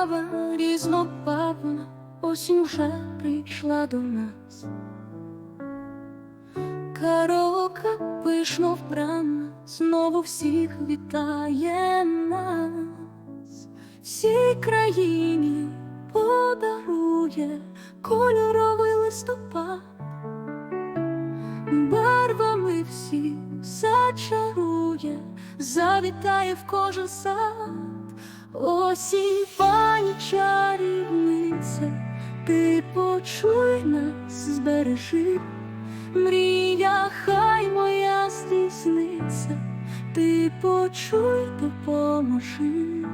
яскрава, різнобарвна, осінь вже прийшла до нас. Караока пишно вбрана, знову всіх вітає нас, всій країні подарує кольоровий листопад, барвами всіх зачарує, завітає в кожен сад, осінь пані чарівниця, ти почуй нас, збережи. Мрія, хай моя здійсниться, ти почуй, допоможи.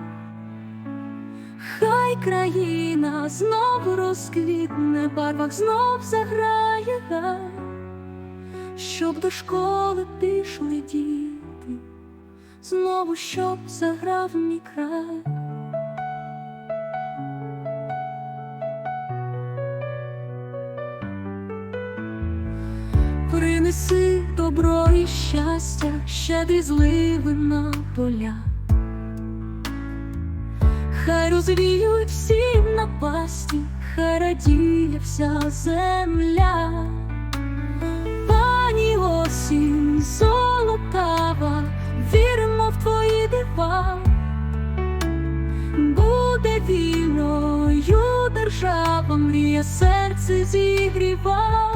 Хай країна знов розквітне, барвах знов заграє щоб до школи пішли діти, знову щоб заграв мій край. Принеси добро і щастя, щедрі зливи на поля. Хай розвіють всім напасті, хай радіє вся земля. Пані осінь мрія серце зігріва.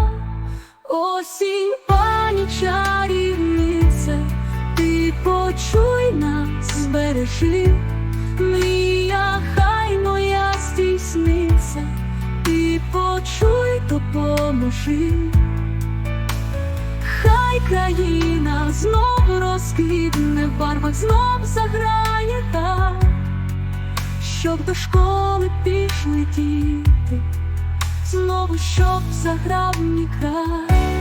Осінь, пані чарівниця, ти почуй нас, збережи, мрія, хай моя здійсниться, ти почуй, допоможи, хай країна знов розквітне, в барвах знов заграє так, щоб до школи пішли діти знову щоб заграв мій край.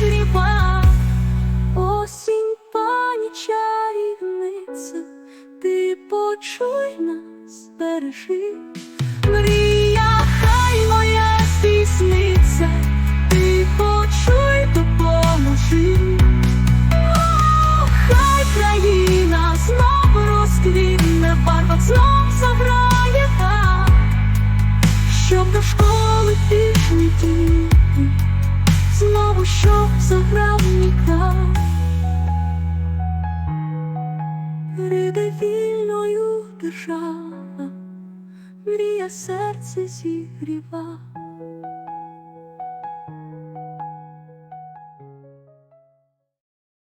Серце. Осінь, пані чарівниця, ти почуй нас, бережи. Мрія, хай моя здійсниться, ти почуй, допоможи. О, Хай країна знов розквітне, в барвах знов заграє так, щоб до школи пішли діти, щоб заграв мій. Риде вільною держава, мрія серце зігріва.